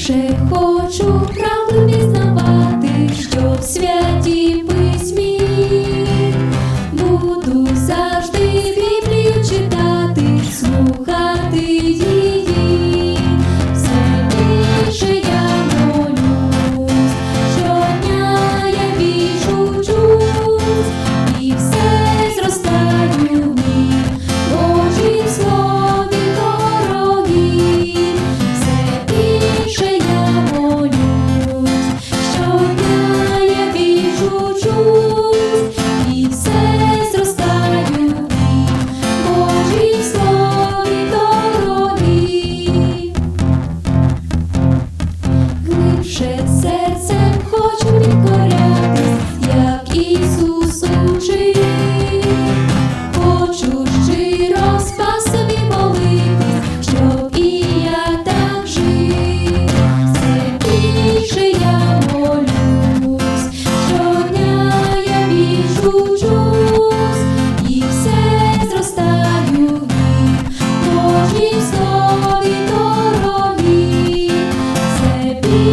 Ще хочу правду пізнавати, що в святі.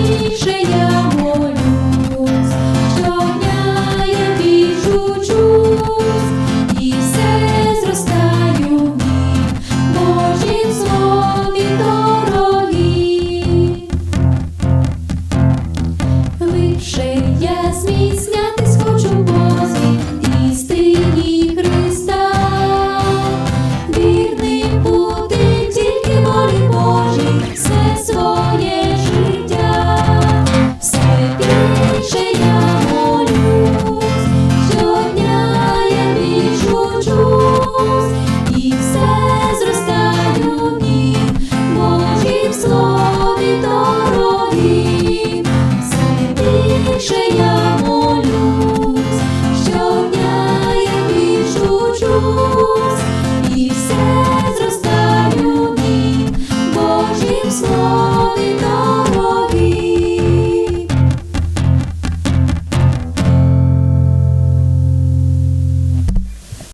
лучшее. Зростаю, Божім слові.